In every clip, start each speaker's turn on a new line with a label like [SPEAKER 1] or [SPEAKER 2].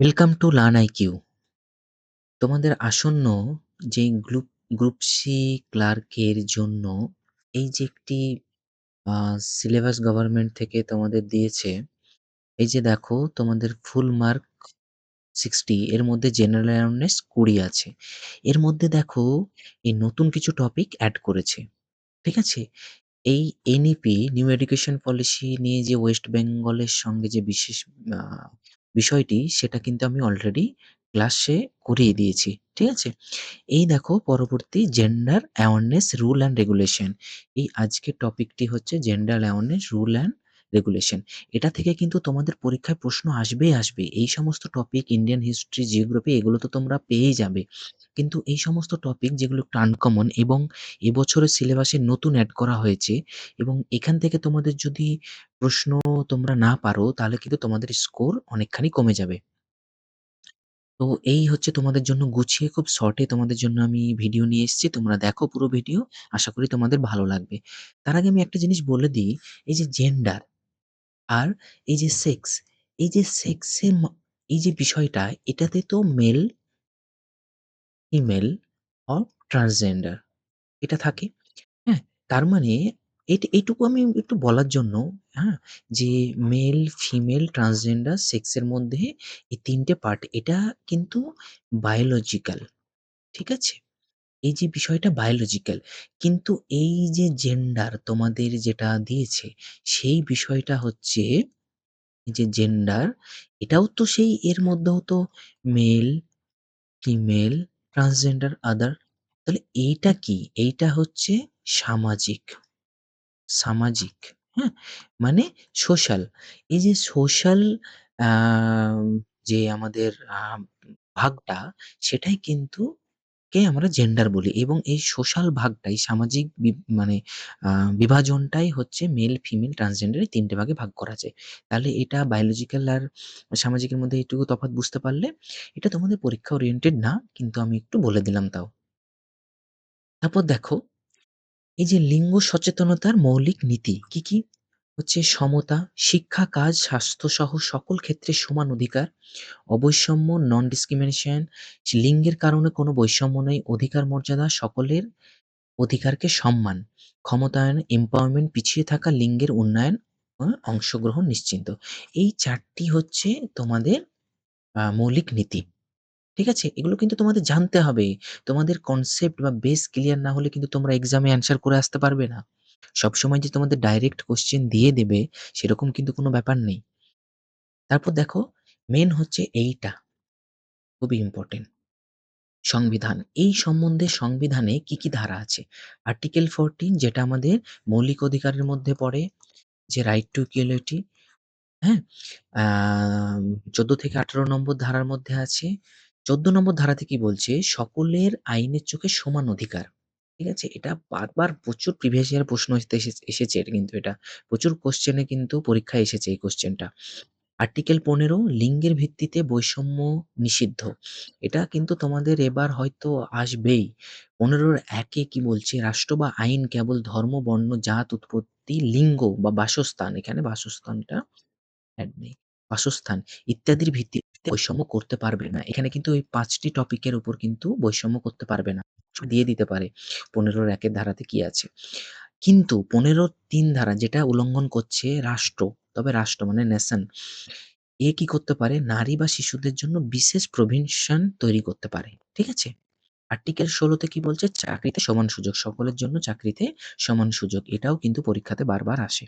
[SPEAKER 1] Welcome to learn IQ. তোমাদের আসন্ন যে গ্রুপ গ্রুপ সি ক্লার্কের জন্য এই যে একটি সিলেবাস গভর্নমেন্ট থেকে তোমাদের দিয়েছে। এই যে দেখো তোমাদের ফুল মার্ক 60 এর মধ্যে জেনারেল অ্যাওয়ারনেস 20 আছে। এর মধ্যে দেখো এই নতুন কিছু টপিক এড করেছে। ঠিক আছে? এই এনইপি নিউ এডুকেশন পলিসি নিয়ে যে ওয়েস্ট বেঙ্গলের সঙ্গে যে বিশেষ, আ বিষয়টি সেটা কিন্তু আমি অলরেডি ক্লাসে করিয়ে দিয়েছি। ঠিক আছে? এই দেখো পরবর্তী gender awareness rule and regulation. এই আজকের টপিকটি হচ্ছে gender awareness rule and regulation. এটা থেকে কিন্তু তোমাদের পরীক্ষায় প্রশ্ন আসবেই আসবে। এই সমস্ত টপিক ইন্ডিয়ান হিস্ট্রি, জিওগ্রাফি এগুলো তো তোমরা পেয়েই যাবে। কিন্তু এই সমস্ত টপিক যেগুলো একটু আনকমন এবং এবছরের সিলেবাসে নতুন অ্যাড করা হয়েছে এবং এখান থেকে তোমাদের যদি প্রশ্ন তোমরা না পারো তাহলে কিন্তু তোমাদের স্কোর অনেকখানি কমে যাবে। তো এই হচ্ছে তোমাদের জন্য গুছিয়ে খুব শর্টে তোমাদের জন্য আমি ভিডিও নিয়ে এসেছি। তোমরা দেখো পুরো ভিডিও। আশা করি তোমাদের ভালো লাগবে। তার আগে আমি একটা জিনিস বলে দিই, এই যে জেন্ডার আর এই যে সেক্স, এই যে সেক্সের এই যে বিষয়টা এটাতে তো মেল, ফিমেল অর ট্রান্সজেন্ডার এটা থাকে। হ্যাঁ? তার মানে এট এইটুকু আমি একটু বলার জন্য, হ্যাঁ? যে মেল, ফিমেল, ট্রান্সজেন্ডার সেক্স এর মধ্যে এই তিনটে পার্ট এটা কিন্তু বায়োলজিক্যাল। ঠিক আছে? এই যে বিষয়টা বায়োলজিক্যাল। কিন্তু এই যে জেন্ডার তোমাদের যেটা দিয়েছে সেই বিষয়টা হচ্ছে যে জেন্ডার এটাও তো সেই এর মধ্যেও তো মেল, ফিমেল, ট্রান্সজেন্ডার, আদার তাহলে এইটা কি? এইটা হচ্ছে সামাজিক। সামাজিক, হ্যাঁ? মানে সোশ্যাল। এই যে সোশ্যাল যে আমাদের ভাগটা সেটাই কিন্তু কে আমরা জেন্ডার বলি এবং এই সোশ্যাল ভাগটাই সামাজিক বি মানে বিভাজনটাই হচ্ছে মেল, ফিমেল, ট্রান্সজেন্ডার এই ৩ টে ভাগে ভাগ করা যায়। তাহলে এটা বায়োলজিক্যাল আর সামাজিকের মধ্যে এইটুকু তফাৎ বুঝতে পারলে এটা তোমাদের পরীক্ষা ওরিয়েন্টেড না কিন্তু আমি একটু বলে দিলাম তাও। তারপর দেখো এই যে লিঙ্গ সচেতনতার মৌলিক নীতি কি, কি? হচ্ছে সমতা, শিক্ষা, কাজ, স্বাস্থ্যসহ সকল ক্ষেত্রে সমান অধিকার, অবৈষম্য, নন ডিসক্রিমিনেশন, লিঙ্গের কারণে কোনো বৈষম্য নেই, অধিকার মর্যাদা, সকলের অধিকারকে সম্মান, ক্ষমতায়ন, এম্পাওয়ারমেন্ট, পিছিয়ে থাকা লিঙ্গের উন্নয়ন, অংশগ্রহণ নিশ্চিন্ত। এই চারটি হচ্ছে তোমাদের মৌলিক নীতি। ঠিক আছে? এগুলো কিন্তু তোমাদের জানতে হবে। তোমাদের কনসেপ্ট বা বেস ক্লিয়ার না হলে কিন্তু তোমরা এক্সামে অ্যান্সার করে আসতে পারবে না। সবসময় যে তোমাদের ডাইরেক্ট কোশ্চেন দিয়ে দেবে সেরকম কিন্তু কোনো ব্যাপার নেই। তারপর দেখো মেন হচ্ছে এইটা, খুবই ইম্পর্টেন্ট সংবিধান। এই সম্বন্ধে সংবিধানে কি, কি ধারা আছে? আর্টিকেল 14 যেটা আমাদের মৌলিক অধিকারের মধ্যে পড়ে যে রাইট টু ইকুয়ালিটি, হ্যাঁ? ১৪ থেকে ১৮ নম্বর ধারার মধ্যে আছে। ১৪ নম্বর ধারাতে কি বলছে? সকলের আইনের চোখে সমান অধিকার। ঠিক আছে? এটা বারবার প্রচুর প্রিভিয়াস ইয়ার প্রশ্ন এসে এসেছে এটা কিন্তু এটা। প্রচুর কোশ্চেনে কিন্তু পরীক্ষায় এসেছে এই কোশ্চেনটা আর্টিকেল ১৫ লিঙ্গের ভিত্তিতে বৈষম্য নিষিদ্ধ। এটা কিন্তু তোমাদের এবার হয়তো আসবেই। পনেরোর একে কি বলছে? রাষ্ট্র বা আইন কেবল ধর্ম, বর্ণ, জাত, উৎপত্তি, লিঙ্গ বা বাসস্থান, এখানে বাসস্থানটা নেই। বাসস্থান ইত্যাদির ভিত্তিতে বৈষম্য করতে পারবে না। এখানে কিন্তু এই ৫ টি টপিকের উপর কিন্তু বৈষম্য করতে পারবে না। দিয়ে দিতে পারে ১৫ র ১ ধারাতে কি আছে। কিন্তু পনেরো তিন ধারা যেটা উল্লঙ্ঘন করছে রাষ্ট্র, তবে রাষ্ট্র মানে নেশন এ কি করতে পারে? নারী বা শিশুদের জন্য বিশেষ প্রভিশন তৈরি করতে পারে। ঠিক আছে? আর্টিকেল ১৬ তে কি বলছে? চাকরিতে সমান সুযোগ। সকলের জন্য চাকরিতে সমান সুযোগ। এটাও কিন্তু পরীক্ষাতে বারবার আসে।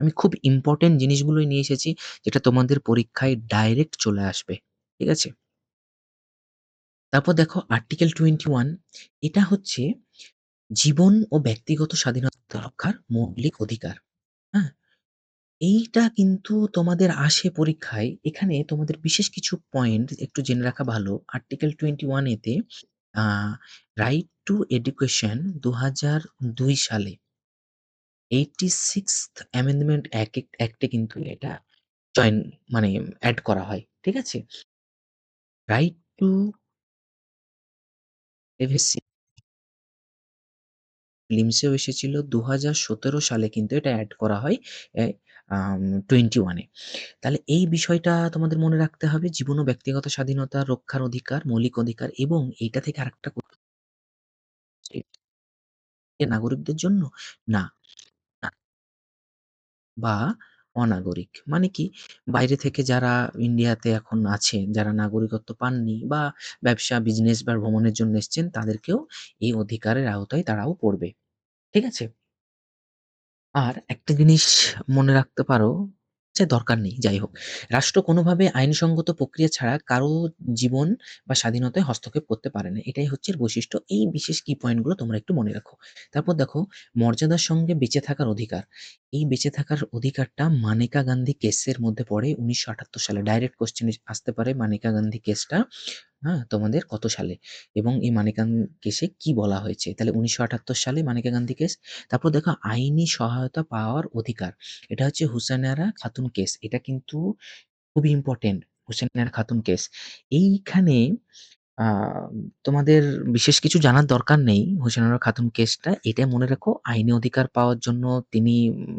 [SPEAKER 1] আমি খুব ইম্পোর্টেন্ট জিনিসগুলোই নিয়ে এসেছি, যেটা তোমাদের পরীক্ষায় ডাইরেক্ট চলে আসবে। ঠিক আছে? তারপর দেখো আর্টিকেল 21 এটা হচ্ছে জীবন ও ব্যক্তিগত স্বাধীনতা রক্ষার মৌলিক অধিকার। হ্যাঁ? এইটা কিন্তু তোমাদের আসে পরীক্ষায়। এখানে তোমাদের বিশেষ কিছু পয়েন্ট একটু জেনে রাখা ভালো। আর্টিকেল 21 এতে রাইট টু এডুকেশন ২০০২ সালে 86th অ্যামেন্ডমেন্ট অ্যাক অ্যাক্টে কিন্তু এটা জয়েন মানে এড করা হয়। ঠিক আছে? রাইট টু প্রাইভেসি ফিলিমসেও এসেছিল ২০১৭ সালে কিন্তু এটা এড করা হয়। আম 21 তাহলে এই বিষয়টা তোমাদের মনে রাখতে হবে জীবন ও ব্যক্তিগত স্বাধীনতা রক্ষার অধিকার, মৌলিক অধিকার এবং এইটা থেকে আরেকটা নাগরিকদের জন্য? না। বা অনাগরিক। মানে কি? বাইরে থেকে যারা ইন্ডিয়াতে এখন আছে, যারা নাগরিকত্ব পাননি বা ব্যবসা, বিজনেস বা ভ্রমণের জন্য এসছেন তাদেরকেও এই অধিকারের আওতায় তারাও পড়বে। ঠিক আছে? আর একটা জিনিস মনে রাখতে পারো যে দরকার নেই, যাই হোক। রাষ্ট্র কোনোভাবে আইনসঙ্গত প্রক্রিয়া ছাড়া কারও জীবন বা স্বাধীনতায় হস্তক্ষেপ করতে পারে না। এটাই হচ্ছে বৈশিষ্ট্য। এই বিশেষ কি পয়েন্টগুলো তোমরা একটু মনে রাখো। তারপর দেখো মর্যাদার সঙ্গে বেঁচে থাকার অধিকার। এই বেঁচে থাকার অধিকারটা মানেকা গান্ধী কেসের মধ্যে পড়ে উনিশশো আটাত্তর সালে। ডাইরেক্ট কোয়েশ্চেন আসতে পারে মানেকা গান্ধী কেসটা হ্যাঁ? তোমাদের কত সালে? এবং এই মানেকা কেসে কি বলা হয়েছে? তাহলে ১৯৭৮ সালে মানিকা গান্ধী কেস। তারপর দেখো আইনি সহায়তা পাওয়ার অধিকার। এটা হচ্ছে হুসাইনারা খাতুন কেস। এটা কিন্তু খুবই ইম্পোর্টেন্ট হুসাইনারা খাতুন কেস। এইখানে তোমাদের বিশেষ কিছু জানার দরকার নেই হুসাইনারা খাতুন কেসটা। এটা মনে রেখো আইনি অধিকার পাওয়ার জন্য তিনি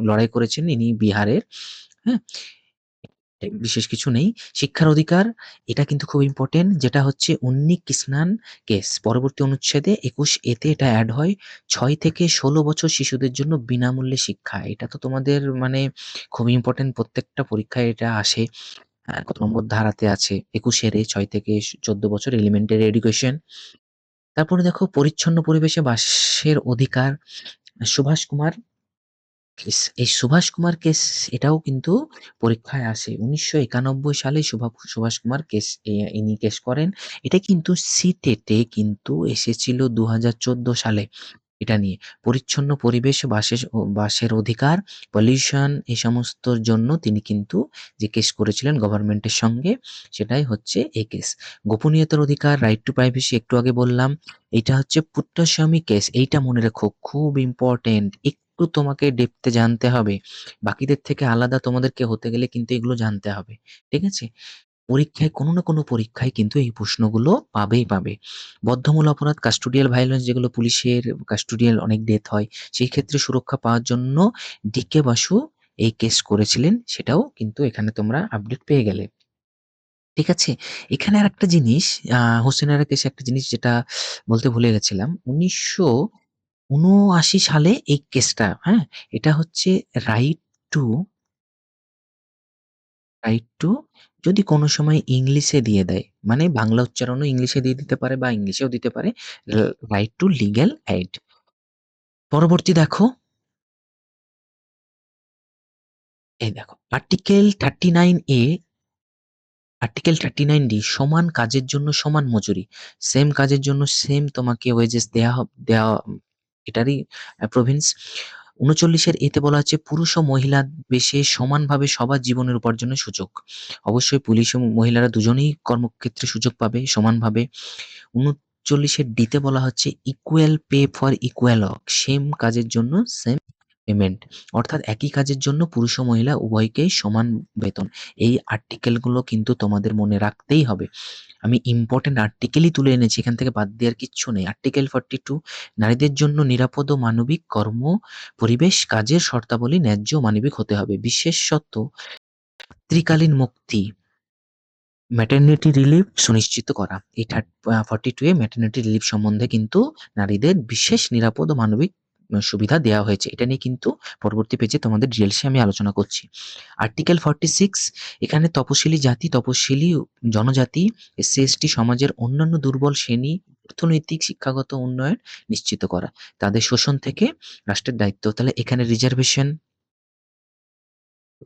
[SPEAKER 1] লড়াই করেছেন। ইনি বিহারের, হ্যাঁ? বিশেষ কিছু নেই। শিক্ষার অধিকার, এটা কিন্তু খুব ইম্পোর্টেন্ট যেটা হচ্ছে উন্নি কৃষ্ণান কেস। পরবর্তী অনুচ্ছেদে একুশ এতে এটা অ্যাড হয়। ছয় থেকে ১৬ বছর শিশুদের জন্য বিনামূল্যে শিক্ষা। এটা তো তোমাদের মানে খুবই ইম্পোর্টেন্ট প্রত্যেকটা পরীক্ষায় এটা আসে। কত নম্বর ধারাতে আছে? ২১ এর এ ৬ থেকে চোদ্দ বছর এলিমেন্টারি এডুকেশন। তারপরে দেখো, পরিচ্ছন্ন পরিবেশে বাসের অধিকার। সুভাষ কুমার এই সুভাষ কুমার কেস এটাও কিন্তু পরীক্ষায় আসে। ১৯৯১ সালে সুভা সুভাষ কুমার কেস ইনি কেস করেন। এটা কিন্তু সিটেটে কিন্তু এসেছিল ২০১৪ সালে এটা নিয়ে। পরিচ্ছন্ন পরিবেশ বাসেস ও বাসের অধিকার, পলিউশন এই সমস্তর জন্য তিনি কিন্তু যে কেস করেছিলেন গভর্নমেন্টের সঙ্গে সেটাই হচ্ছে এই কেস। গোপনীয়তার অধিকার, রাইট টু প্রাইভেসি একটু আগে বললাম। এইটা হচ্ছে পুট্টাস্বামী কেস। এইটা মনে রেখো খুব ইম্পোর্টেন্ট। একটু তোমাকে ডেপথ এ জানতে হবে। বাকিদের থেকে আলাদা তোমাদেরকে হতে গেলে কিন্তু এগুলো জানতে হবে। ঠিক আছে? পরীক্ষায় কোনো না কোনো পরীক্ষায় কিন্তু এই প্রশ্নগুলো পাবেই পাবে। বদ্ধমূল অপরাধ, কাস্টোডিয়াল ভায়োলেন্স যেগুলো পুলিশের কাস্টোডিয়াল অনেক ডেথ হয়। সেই ক্ষেত্রে সুরক্ষা পাওয়ার জন্য ডি.কে. বাসু এই কেস করেছিলেন। সেটাও কিন্তু এখানে তোমরা আপডেট পেয়ে গেলে। ঠিক আছে? এখানে আর একটা জিনিস আ হোসেন আরা কেসে একটা জিনিস যেটা বলতে ভুলে গেছিলাম। ১৯৭৯ সালে এই কেসটা, হ্যাঁ? এটা হচ্ছে রাইট টু রাইট টু যদি কোনো সময় ইংলিশে দিয়ে দেয়, মানে বাংলা উচ্চারণও ইংলিশে দিয়ে দিতে পারে বা ইংলিশেও দিতে পারে। Right to legal aid. পরবর্তী দেখো এই দেখো আর্টিকেল 39 এ আর্টিকেল 39 ডি সমান কাজের জন্য সমান মজুরি। সেম কাজের জন্য সেম তোমাকে ওয়েজেস দেয়া হব দেওয়া এটারই প্রভিন্স উনচল্লিশের এতে বলা হচ্ছে, পুরুষ ও মহিলা বেশে সমানভাবে সবার জীবনের উপার্জনের সুযোগ। অবশ্যই পুলিশ ও মহিলারা দুজনেই কর্মক্ষেত্রে সুযোগ পাবে সমানভাবে। ৩৯ এর ডিতে বলা হচ্ছে equal pay for equal same কাজের জন্য সেম পেমেন্ট। অর্থাৎ একই কাজের জন্য পুরুষ ও মহিলা উভয়কেই সমান বেতন। এই আর্টিকেলগুলো কিন্তু তোমাদের মনে রাখতেই হবে। আমি ইম্পোর্টেন্ট আর্টিকেলই তুলে এনেছি। এখান থেকে বাদ দেওয়ার কিচ্ছু নেই। আর্টিকেল 42 নারীদের জন্য নিরাপদ ও মানবিক কর্ম, পরিবেশ, কাজের শর্তাবলী ন্যায্য মানবিক হতে হবে। বিশেষত ত্রিকালীন মুক্তি ম্যাটারনিটি রিলিফ সুনিশ্চিত করা। এই আ 42 এ ম্যাটারনিটি রিলিফ সম্বন্ধে কিন্তু নারীদের বিশেষ নিরাপদ ও মানবিক সুবিধা দেওয়া হয়েছে। এটা নিয়ে কিন্তু পরবর্তী পেজে তোমাদের ডিটেইলস এ আমি আলোচনা করছি। আর্টিকেল 46 এখানে তপশিলি জাতি, তপশিলি জনজাতি, এসসি, এসটি সমাজের অন্যান্য দুর্বল শ্রেণি অর্থনৈতিক শিক্ষাগত উন্নয়ন নিশ্চিত করা। তাদের শোষণ থেকে রাষ্ট্রের দায়িত্ব। তাহলে এখানে রিজার্ভেশন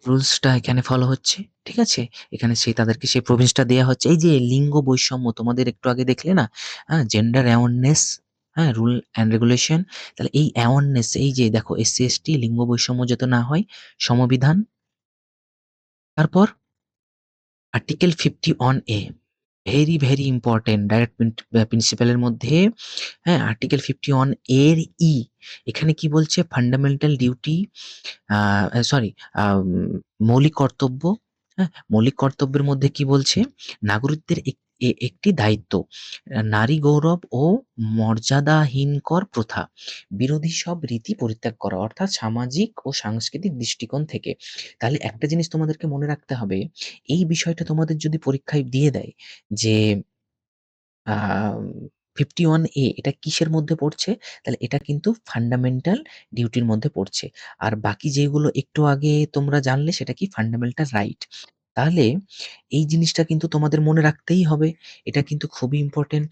[SPEAKER 1] রুলসটা এখানে ফলো হচ্ছে। ঠিক আছে? এখানে সেই তাদেরকে সেই প্রভিন্সটা দেওয়া হচ্ছে। এই যে লিঙ্গ বৈষম্য তোমাদের একটু আগে দেখলে না? আ জেন্ডার অ্যাওয়ারনেস, হ্যাঁ? Rule and regulation. তাহলে এই অ্যাওয়ারনেস এই যে দেখো এসসি, এসটি লিঙ্গ বৈষম্য যাতে না হয়, সমবিধান তারপর আর্টিকেল 51 এ very, very important direct print uh principle এর মধ্যে হ্যাঁ? আর্টিকেল 51 এর ই এখানে কি বলছে ফান্ডামেন্টাল ডিউটি সরি মৌলিক কর্তব্য, হ্যাঁ? মৌলিক কর্তব্যের মধ্যে কি বলছে? নাগরিকদের এ একটি দায়িত্ব। নারী গৌরব ও মর্যাদাহীনকর প্রথা, বিরোধী সব রীতি পরিত্যাগ করা। অর্থাৎ সামাজিক ও সাংস্কৃতিক দৃষ্টিকোণ থেকে। তাহলে একটা জিনিস তোমাদেরকে মনে রাখতে হবে, এই বিষয়টা তোমাদের যদি পরীক্ষায় দিয়ে দেয় যে ফিফটি ওয়ান এ এটা কিসের মধ্যে পড়ছে? তাহলে এটা কিন্তু ফান্ডামেন্টাল ডিউটির মধ্যে পড়ছে। আর বাকি যেগুলো একটু আগে তোমরা জানলে সেটা কি ফান্ডামেন্টাল রাইট। তাহলে এই জিনিসটা কিন্তু তোমাদের মনে রাখতেই হবে। এটা কিন্তু খুবই ইম্পোর্টেন্ট।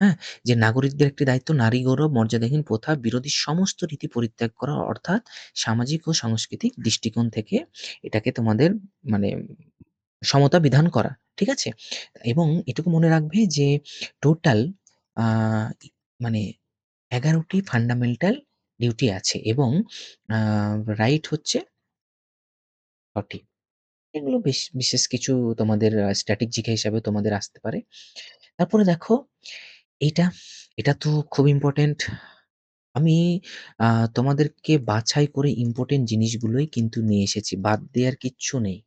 [SPEAKER 1] হ্যাঁ? যে নাগরিকদের একটি দায়িত্ব নারী গৌরব, মর্যাদাহীন প্রথা, বিরোধী সমস্ত রীতি পরিত্যাগ করা অর্থাৎ সামাজিক ও সাংস্কৃতিক দৃষ্টিকোণ থেকে এটাকে তোমাদের মানে সমতা বিধান করা। ঠিক আছে? এবং এটুকু মনে রাখবে যে টোটাল মানে এগারোটি ফান্ডামেন্টাল ডিউটি আছে এবং রাইট হচ্ছে ৬ টি। এগুলো বেশ বিশেষ কিছু তোমাদের আ স্ট্যাটিক জিকে হিসাবে তোমাদের আসতে পারে। তারপরে দেখো এইটা, এটা তো খুব ইম্পোর্টেন্ট। আমি তোমাদেরকে বাছাই করে ইম্পর্টেন্ট জিনিসগুলোই কিন্তু নিয়ে এসেছি। বাদ দেওয়ার কিচ্ছু নেই।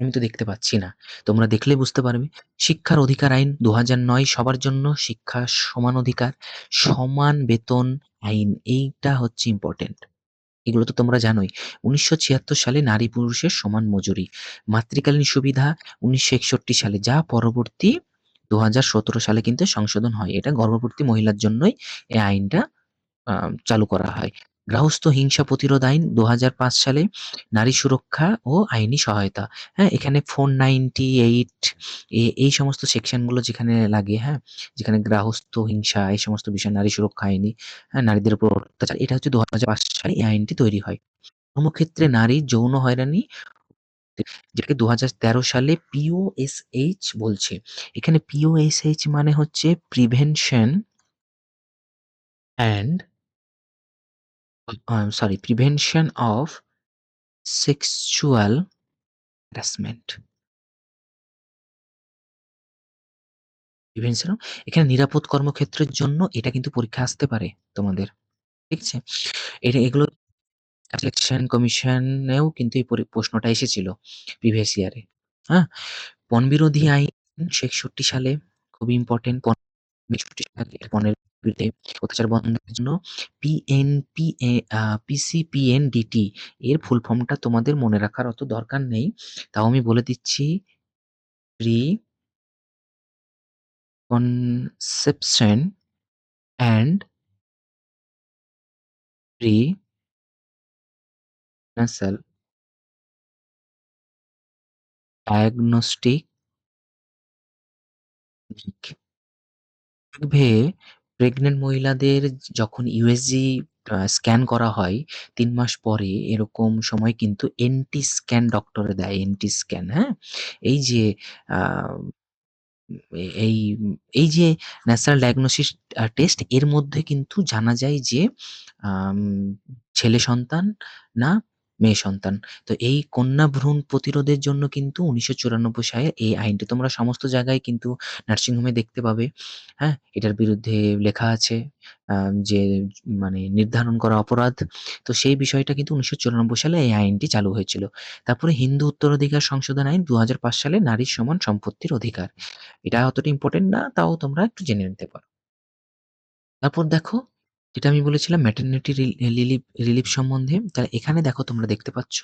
[SPEAKER 1] আমি তো দেখতে পাচ্ছি না। তোমরা দেখলেই বুঝতে পারবে। শিক্ষার অধিকার আইন ২০০৯ সবার জন্য শিক্ষা সমান অধিকার, সমান বেতন আইন এইটা হচ্ছে ইম্পোর্টেন্ট। এগুলো তো তোমরা জানোই। উনিশশো ছিয়াত্তর সালে নারী পুরুষের সমান মজুরি। মাতৃকালীন সুবিধা উনিশশো একষট্টি সালে, যা পরবর্তী দু হাজার সতেরো সালে কিন্তু সংশোধন হয়। এটা গর্ভবতী মহিলার জন্যই এই আইনটা চালু করা হয়। গার্হস্থ্য হিংসা প্রতিরোধ আইন ২০০৫ সালে নারী সুরক্ষা ও আইনি সহায়তা। হ্যাঁ? এখানে 498 এ এই সমস্ত সেকশনগুলো যেখানে লাগে, হ্যাঁ? যেখানে গার্হস্থ্য হিংসা এই সমস্ত বিষয় নারী সুরক্ষা আইনি, হ্যাঁ? নারীদের উপর অত্যাচার এটা হচ্ছে ২০০৫ সালে এই আইনটি তৈরি হয়। কর্মক্ষেত্রে নারী যৌন হয়রানি যেটাকে ২০১৩ সালে পিওএসএইচ বলছে। এখানে পিওএসএইচ মানে হচ্ছে prevention and uh sorry prevention of sexual harassment. Prevention এখানে নিরাপদ কর্মক্ষেত্রের জন্য এটা কিন্তু পরীক্ষায় আসতে পারে তোমাদের। ঠিক আছে? এটা এগুলো সিলেকশন কমিশনেও কিন্তু এই পরি, প্রশ্নটা এসেছিল প্রিভিয়াস ইয়ারে। হ্যাঁ? পণবিরোধী আইন ৬৬ সালে খুবই ইম্পোর্টেন্ট ৬৬ সালে পণের বিরুদ্ধে অত্যাচার বন্ধের জন্য পিএনপিএ আ পিসিপিএনডিটি এর ফুল ফর্মটা তোমাদের মনে রাখার অত দরকার নেই। তাও আমি বলে দিচ্ছি প্রি কনসেপশন অ্যান্ড ডায়াগনস্টিক দেখবে প্রেগন্যান্ট মহিলাদের যখন ইউএসজি স্ক্যান করা হয় ৩ মাস পরে এরকম সময় কিন্তু এনটি স্ক্যান ডক্টরে দেয়। এনটি স্ক্যান, হ্যাঁ? এই যে এই এই যে ন্যাশনাল ডায়াগনোসিস টেস্ট এর মধ্যে কিন্তু জানা যায় যে ছেলে সন্তান না মেয়ে সন্তান। তো এই কন্যা ভ্রূণ প্রতিরোধের জন্য কিন্তু ১৯৯৪ সালে এই আইনটি তোমরা সমস্ত জায়গায় কিন্তু নার্সিং হোমে দেখতে পাবে। হ্যাঁ? এটার বিরুদ্ধে লেখা আছে যে মানে নির্ধারণ করা অপরাধ। তো সেই বিষয়টা কিন্তু ১৯৯৪ সালে এই আইনটি চালু হয়েছিল। তারপরে হিন্দু উত্তরাধিকার সংশোধন আইন ২০০৫ সালে নারীর সমান সম্পত্তির অধিকার। এটা অতটা ইম্পোর্টেন্ট না, তাও তোমরা একটু জেনে নিতে পারো। তারপর দেখো, যেটা আমি বলেছিলাম ম্যাটারনিটি রি লিলিভ রিলিফ সম্বন্ধে। তাহলে এখানে দেখো তোমরা দেখতে পাচ্ছ,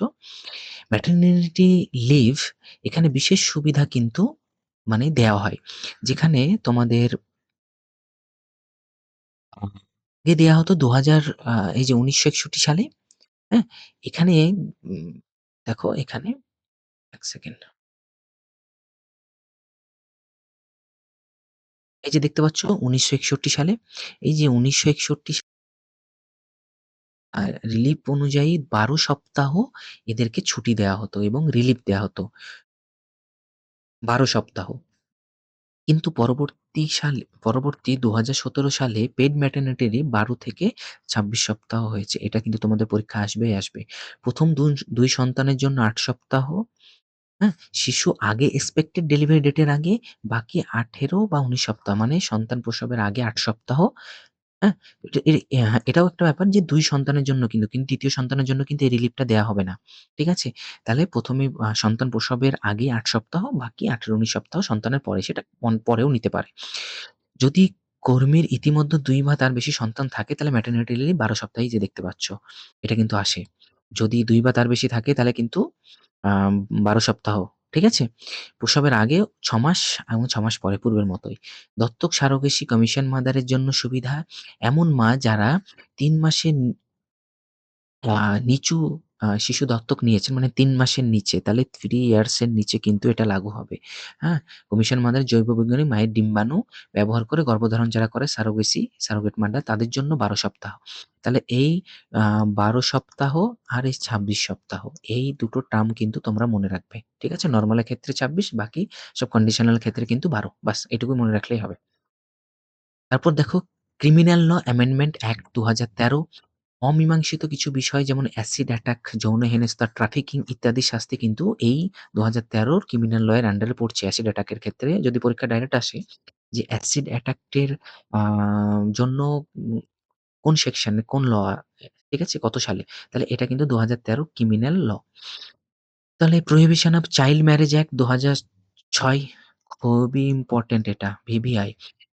[SPEAKER 1] ম্যাটারনিটি লিভ এখানে বিশেষ সুবিধা কিন্তু মানে দেওয়া হয়। যেখানে তোমাদের আগে দেয়া হতো ২০০০ আ এই যে ১৯৬১ সালে, হ্যাঁ? এখানে দেখো এখানে এক সেকেন্ড। এই যে দেখতে পাচ্ছ ১৯৬১ সালে, এই যে ১৯৬১ সা আর রিলিফ অনুযায়ী ১২ সপ্তাহ এদেরকে ছুটি দেয়া হতো এবং রিলিফ দেয়া হতো। ১২ সপ্তাহ। কিন্তু পরবর্তী সালে পরবর্তী ২০১৭ সালে পেড ম্যাটারনিটি ১২ থেকে ২৬ সপ্তাহ হয়েছে। এটা কিন্তু তোমাদের পরীক্ষা আসবেই আসবে। ১ম দুন ২ সন্তানের জন্য আট সপ্তাহ, হ্যাঁ? শিশু আগে এক্সপেক্টেড ডেলিভারি ডেটের আগে বাকি ১৮ বা ১৯ সপ্তাহ মানে সন্তান প্রসবের আগে ৮ সপ্তাহ হ্যাঁ? হ্যাঁ, এটাও একটা ব্যাপার যে ২ সন্তানের জন্য কিন্তু, কিন্তু ৩য় সন্তানের জন্য কিন্তু এই রিলিফটা দেয়া হবে না। ঠিক আছে? তাহলে ১ম এ আ সন্তান প্রসবের আগে ৮ সপ্তাহ, বাকি ১৮-১৯ সপ্তাহ সন্তানের পরে সেটা পরেও নিতে পারে। যদি কর্মীর ইতিমধ্যে ২ বা তার বেশি সন্তান থাকে তাহলে ম্যাটারনিটি লিভ ১২ সপ্তাহেই যে দেখতে পাচ্ছ। এটা কিন্তু আসে। যদি ২ বা তার বেশি থাকে তাহলে কিন্তু ১২ সপ্তাহ। ঠিক আছে? প্রসবের আগে ৬ মাস এবং ৬ মাস পরে পূর্বের মতোই। দত্তক সারোগেসি কমিশন মাদারের জন্য সুবিধা এমন মা যারা তিন মাসের নিচু শিশু দত্তক নিয়েছেন মানে ৩ মাসের নিচে তাহলে 3 ইয়ার্স এর নিচে কিন্তু এটা লাগু হবে। হ্যাঁ? কমিশন মাদার জৈব বৈজ্ঞানিক মায়ের ডিম্বাণু ব্যবহার করে গর্ভধারণ যারা করে সারোগেসি, সারোগেট মাদার তাদের জন্য ১২ সপ্তাহ। তাহলে এই ১২ সপ্তাহ আর এই ২৬ সপ্তাহ এই দুটো টার্ম কিন্তু তোমরা মনে রাখবে। ঠিক আছে? নরমাল এর ক্ষেত্রে ২৬ বাকি সব কন্ডিশনাল ক্ষেত্রে কিন্তু ১২ বাস এটুকু মনে রাখলেই হবে। তারপর দেখো ক্রিমিনাল ল অ্যামেন্ডমেন্ট অ্যাক্ট ২০১৩ অমীমাংসিত কিছু বিষয় যেমন অ্যাসিড অ্যাটাক, যৌন হেনস্থা, ট্রাফিকিং ইত্যাদি শাস্তি কিন্তু এই ২০১৩ তেরোর ক্রিমিনাল ল এর আন্ডারে পড়ছে অ্যাসিড অ্যাটাকের ক্ষেত্রে যদি পরীক্ষা ডাইরেক্ট আসে যে অ্যাসিড অ্যাটাক এর আ জন্য কোন সেকশনে কোন ল ঠিক আছে? কত সালে? তাহলে এটা কিন্তু ২০১৩ ক্রিমিনাল ল। তাহলে prohibition of child marriage act ২০০৬ খুবই ইম্পোর্টেন্ট এটা ভিভিআই,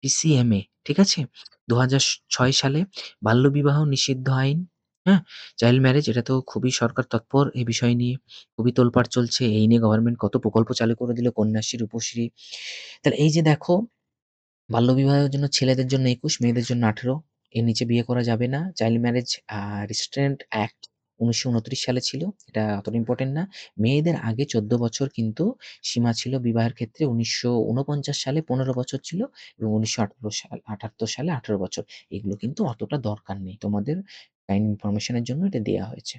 [SPEAKER 1] পিসিএমএ ঠিক আছে? ২০০৬ সালে বাল্যবিবাহ নিষিদ্ধ আইন, হ্যাঁ? চাইল্ড ম্যারেজ এটা তো খুবই সরকার তৎপর এই বিষয় নিয়ে। খুবই তোলপাড় চলছে। এই নিয়ে গভর্নমেন্ট কত প্রকল্প চালু করে দিল কন্যাশ্রী, রূপশ্রী। তাহলে এই যে দেখো বাল্যবিবাহের জন্য ছেলেদের জন্য ২১, মেয়েদের জন্য ১৮ এর নিচে বিয়ে করা যাবে না। চাইল্ড ম্যারেজ রিস্ট্রেন্ট অ্যাক্ট ১৯২৯ সালে ছিল। এটা অতটা ইম্পোর্টেন্ট না। মেয়েদের আগে ১৪ বছর কিন্তু সীমা ছিল বিবাহের ক্ষেত্রে। ১৯৪৯ সালে ১৫ বছর ছিল এবং ১৯৭৮ সাল ৭৮ সালে ১৮ বছর। এগুলো কিন্তু অতটা দরকার নেই। তোমাদের কাইন্ড ইনফরমেশন এর জন্য এটা দেয়া হয়েছে।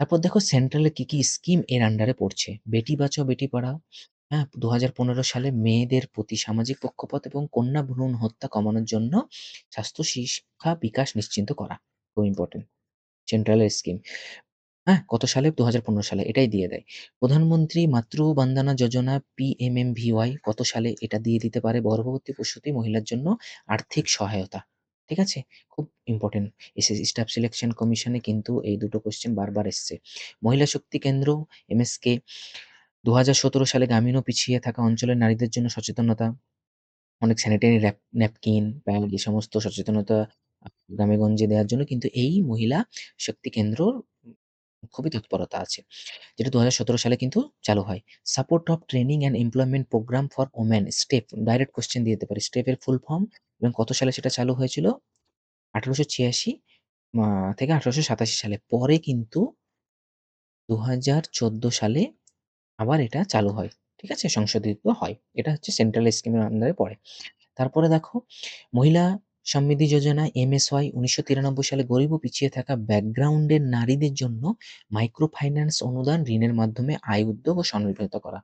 [SPEAKER 1] তারপর দেখো সেন্ট্রাল কি, কি স্কিম এর আন্ডারে পড়ছে। বেটি বাঁচাও বেটি পড়াও, হ্যাঁ? ২০১৫ সালে মেয়েদের প্রতি সামাজিক পক্ষপাত এবং কন্যা ভ্রূণ হত্যা কমানোর জন্য স্বাস্থ্য শিক্ষা বিকাশ নিশ্চিন্ত করা। খুব ইম্পোর্টেন্ট। Central scheme. হ্যাঁ? কত সালে? ২০১৫ সালে এটাই দিয়ে দেয়। প্রধানমন্ত্রী মাতৃ বন্দনা যোজনা পিএমএমভিওয়াই কত সালে? এটা দিয়ে দিতে পারে গর্ভবতী প্রসূতি মহিলার জন্য আর্থিক সহায়তা। ঠিক আছে? খুব ইম্পোর্টেন্ট। এসএসসি স্টাফ সিলেকশন কমিশনে কিন্তু এই দুটো কোয়েশ্চেন বারবার এসছে। মহিলা শক্তি কেন্দ্র এমএসকে ২০১৭ সালে গ্রামীণ পিছিয়ে থাকা অঞ্চলের নারীদের জন্য সচেতনতা, অনেক স্যানিটারি ন্যাপকিন, প্যাড এই সমস্ত সচেতনতা আ গ্রামে-গঞ্জে দেওয়ার জন্য কিন্তু এই মহিলা শক্তি কেন্দ্রর খুবই তৎপরতা আছে। যেটা ২০১৭ সালে কিন্তু চালু হয়। Support of training and employment programme for women STEP direct question দিয়ে দিতে পারে। স্টেপ এর ফুল ফর্ম এবং কত সালে সেটা চালু হয়েছিল? ১৮৮৬ মা থেকে ১৮৮৭ সালে। পরে কিন্তু ২০১৪ সালে আবার এটা চালু হয়। ঠিক আছে? সংশোধিত হয়। এটা হচ্ছে সেন্ট্রাল স্কিমের আন্ডারে পড়ে। তারপরে দেখো, মহিলা সমৃদ্ধি যোজনা এমএসওয়াই ১৯৯৩ সালে গরিব ও পিছিয়ে থাকা ব্যাকগ্রাউন্ডের নারীদের জন্য মাইক্রো ফাইন্যান্স অনুদান ঋণের মাধ্যমে আয় উদ্যোগ ও স্বনির্ভরতা করা।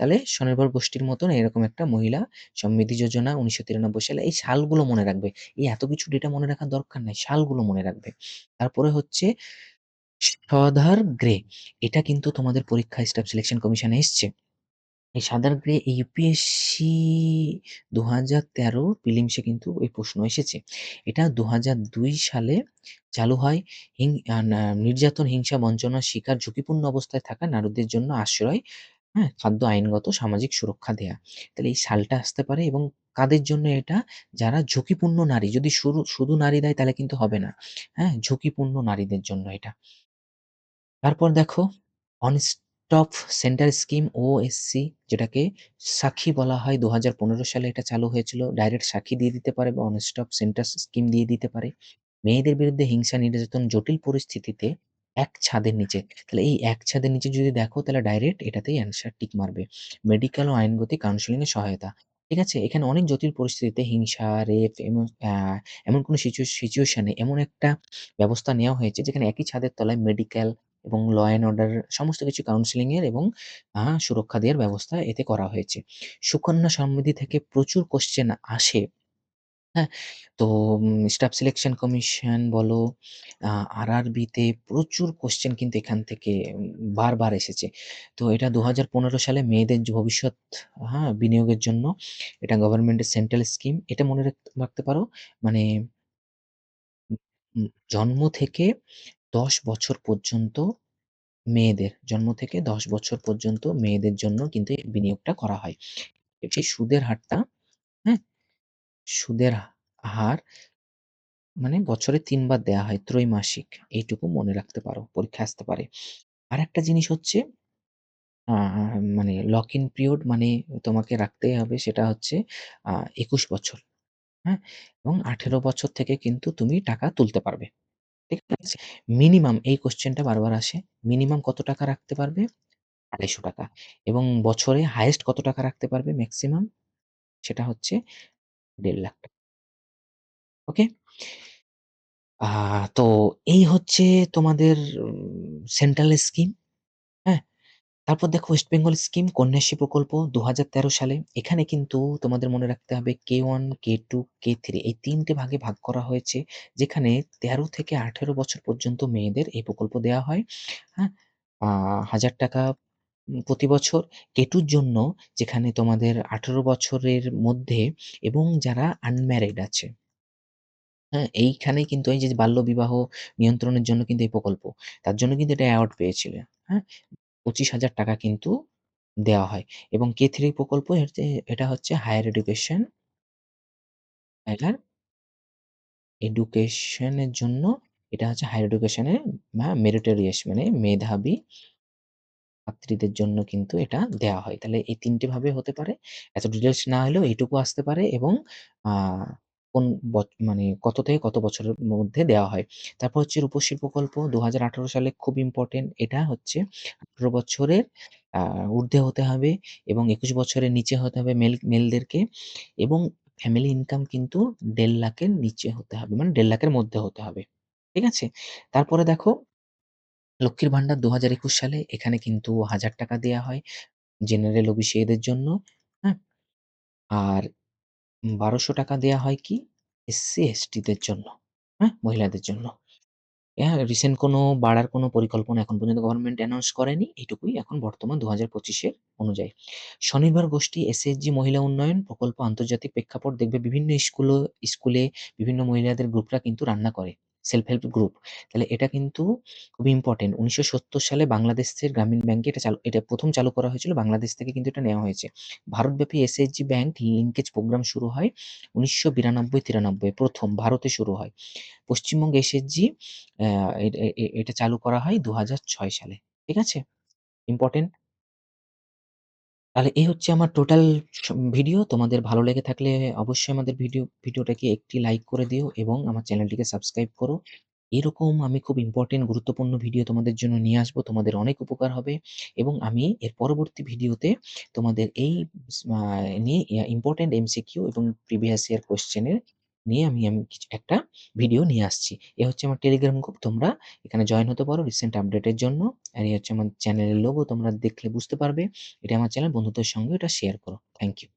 [SPEAKER 1] তাহলে স্বনির্ভর গোষ্ঠীর মতন এরকম একটা মহিলা সমৃদ্ধি যোজনা ১৯৯৩ সালে এই সালগুলো মনে রাখবে। এই এত কিছু ডেটা মনে রাখার দরকার নাই। সালগুলো মনে রাখবে। তারপরে হচ্ছে সধার গ্রে, এটা কিন্তু তোমাদের পরীক্ষা স্টাফ সিলেকশন কমিশনে এসছে। এই সাদার গ্রে ইউপিএসসি ২০১৩ প্রিলিমসে কিন্তু এই প্রশ্ন এসেছে। এটা ২০০২ সালে চালু হয়। হিং নির্যাতন, হিংসা, বঞ্চনার শিকার ঝুঁকিপূর্ণ অবস্থায় থাকা নারীদের জন্য আশ্রয়, হ্যাঁ? খাদ্য, আইনগত, সামাজিক সুরক্ষা দেয়া। তাহলে এই সালটা আসতে পারে এবং কাদের জন্য এটা? যারা ঝুঁকিপূর্ণ নারী। যদি শুরু শুধু নারী দেয় তাহলে কিন্তু হবে না। হ্যাঁ? ঝুঁকিপূর্ণ নারীদের জন্য এটা। তারপর দেখো one stop centre scheme OSC যেটাকে সাক্ষী বলা হয় ২০১৫ সালে এটা চালু হয়েছিল। ডাইরেক্ট সাক্ষী দিয়ে দিতে পারে বা অন স্টপ সেন্টার স্কিম দিয়ে দিতে পারে। মেয়েদের বিরুদ্ধে হিংসা, নির্যাতন জটিল পরিস্থিতিতে এক ছাদের নিচে। তাহলে এই এক ছাদের নিচে যদি দেখো তাহলে ডাইরেক্ট এটাতেই অ্যান্সার টিক মারবে। মেডিকেল ও আইনগত কাউন্সেলিং এর সহায়তা। ঠিক আছে? এখানে অনেক জটিল পরিস্থিতিতে হিংসা, রেপ এমন এমন কোনো সিচুয়ে সিচুয়েশন এমন একটা ব্যবস্থা নেওয়া হয়েছে যেখানে একই ছাদের তলায় মেডিকেল এবং ল অ্যান্ড অর্ডার সমস্ত কিছু কাউন্সেলিং এর এবং সুরক্ষা দেওয়ার ব্যবস্থা এতে করা হয়েছে। সুকন্যা সমৃদ্ধি থেকে প্রচুর কোশ্চেন আসে। হ্যাঁ? তো স্টাফ সিলেকশন কমিশন বলো, আ আরআরবিতে প্রচুর কোশ্চেন কিন্তু এখান থেকে বারবার এসেছে। তো এটা ২০১৫ সালে মেয়েদের ভবিষ্যৎ হ্যাঁ? বিনিয়োগের জন্য এটা গভর্নমেন্টের সেন্ট্রাল স্কিম। এটা মনে রাখ রাখতে পারো মানে জন্ম থেকে ১০ বছর পর্যন্ত মেয়েদের জন্ম থেকে ১০ বছর পর্যন্ত মেয়েদের জন্য কিন্তু এই বিনিয়োগটা করা হয়। সেই সুদের হারটা, হ্যাঁ? সুদের হার মানে বছরে ৩ বার দেয়া হয় ত্রৈমাসিক। এইটুকু মনে রাখতে পারো। পরীক্ষায় আসতে পারে। আর একটা জিনিস হচ্ছে মানে লক ইন পিরিয়ড মানে তোমাকে রাখতেই হবে সেটা হচ্ছে ২১ বছর। হ্যাঁ? এবং ১৮ বছর থেকে কিন্তু তুমি টাকা তুলতে পারবে। মিনিমাম এই কোশ্চেনটা বারবার আসে। মিনিমাম কত টাকা রাখতে পারবে? ৳২৫০ এবং বছরে হায়েস্ট কত টাকা রাখতে পারবে ম্যাক্সিমাম সেটা হচ্ছে ৳১.৫ ওকে? আ তো এই হচ্ছে তোমাদের সেন্ট্রাল স্কিম? তারপর দেখো ওয়েস্ট বেঙ্গল স্কিম কন্যাশ্রী প্রকল্প ২০১৩ সালে। এখানে কিন্তু তোমাদের মনে রাখতে হবে K1, K2, K3 এই তিনটে ভাগে ভাগ করা হয়েছে। যেখানে ১৩ থেকে ১৮ বছর পর্যন্ত মেয়েদের এই প্রকল্প দেয়া হয়। হ্যাঁ? ৳১,০০০ উম প্রতি বছর। K2 র জন্য যেখানে তোমাদের ১৮ বছরের মধ্যে এবং যারা আনম্যারিড আছে হ্যাঁ? এইখানে কিন্তু এই যে বাল্যবিবাহ নিয়ন্ত্রণের জন্য কিন্তু এই প্রকল্প। তার জন্য কিন্তু এটা অ্যাওয়ার্ড পেয়েছিল। হ্যাঁ? ৳২৫,০০০ কিন্তু দেওয়া হয় এবং K3 প্রকল্প হচ্ছে এটা হচ্ছে হায়ার এডুকেশন এটার এডুকেশন জন্য এটা হচ্ছে হায়ার এডুকেশন এর মা মেরিটোরিয়াস মানে মেধাবী ছাত্রীদের জন্য কিন্তু এটা দেওয়া হয়। তাহলে এই ৩ টে ভাবে হতে পারে। এত ডিটেলস না হলেও এইটুকু আসতে পারে এবং কোন মানে কত থেকে কত বছরের মধ্যে দেওয়া হয়। তারপর হচ্ছে রূপশ্রী প্রকল্প ২০১৮ সালে খুব ইম্পোর্টেন্ট। এটা হচ্ছে ১৮ বছরের ঊর্ধ্বে হতে হবে এবং ২১ বছরের নিচে হতে হবে মেল মেলদেরকে এবং ফ্যামিলি ইনকাম কিন্তু দেড় লাখের নিচে হতে হবে। মানে দেড় লাখের মধ্যে হতে হবে। ঠিক আছে? তারপরে দেখো লক্ষ্মীর ভান্ডার ২০২১ সালে এখানে কিন্তু ৳১,০০০ দেয়া হয় জেনারেল ওবিসি এদের জন্য, হ্যাঁ? আর ৳১,২০০ দেয়া হয় কি? এসসি, এসটি দের জন্য, হ্যাঁ? মহিলাদের জন্য। হ্যাঁ, রিসেন্ট কোনো বাড়ার কোনো পরিকল্পনা এখন পর্যন্ত গভর্নমেন্ট অ্যানাউন্স করেনি। এইটুকুই এখন বর্তমান ২০২৫ এর অনুযায়ী। স্বনির্ভর গোষ্ঠী এসএইচজি মহিলা উন্নয়ন প্রকল্প আন্তর্জাতিক প্রেক্ষাপট দেখবে বিভিন্ন স্কুল স্কুলে বিভিন্ন মহিলাদের গ্রুপরা কিন্তু রান্না করে। Self help group. তাহলে এটা কিন্তু খুবই ইম্পোর্টেন্ট। ১৯৭০ সালে বাংলাদেশের গ্রামীণ ব্যাংকে এটা চালু, এটা প্রথম চালু করা হয়েছিল। বাংলাদেশ থেকে কিন্তু এটা নেওয়া হয়েছে। ভারতব্যাপী এসএইচজি ব্যাংক লিঙ্কেজ প্রোগ্রাম শুরু হয় ১৯৯২-৯৩ ১ম ভারতে শুরু হয়। পশ্চিমবঙ্গ এসএইচজি এটা চালু করা হয় ২০০৬ সালে। ঠিক আছে? ইম্পোর্টেন্ট। তাহলে এই হচ্ছে আমার টোটাল ভিডিও। তোমাদের ভালো লেগে থাকলে অবশ্যই আমাদের ভিডিও ভিডিওটাকে একটি লাইক করে দিও এবং আমার চ্যানেলটিকে সাবস্ক্রাইব করো। এরকম আমি খুব ইম্পোর্টেন্ট গুরুত্বপূর্ণ ভিডিও তোমাদের জন্য নিয়ে আসব। তোমাদের অনেক উপকার হবে এবং আমি এর পরবর্তী ভিডিওতে তোমাদের এই নিয়ে ইম্পর্টেন্ট এমসিকিউ এবং প্রিভিয়াস ইয়ার কোয়েশ্চেন এর নিয়ে আমি আমি কিছু একটা ভিডিও নিয়ে আসছি। এ হচ্ছে আমার টেলিগ্রাম গ্রুপ। তোমরা এখানে জয়েন হতে পারো রিসেন্ট আপডেটের জন্য। আর এই হচ্ছে আমার চ্যানেলের লোগো তোমরা দেখলে বুঝতে পারবে। এটা আমার চ্যানেল বন্ধুদের সঙ্গে এটা শেয়ার করো। Thank you.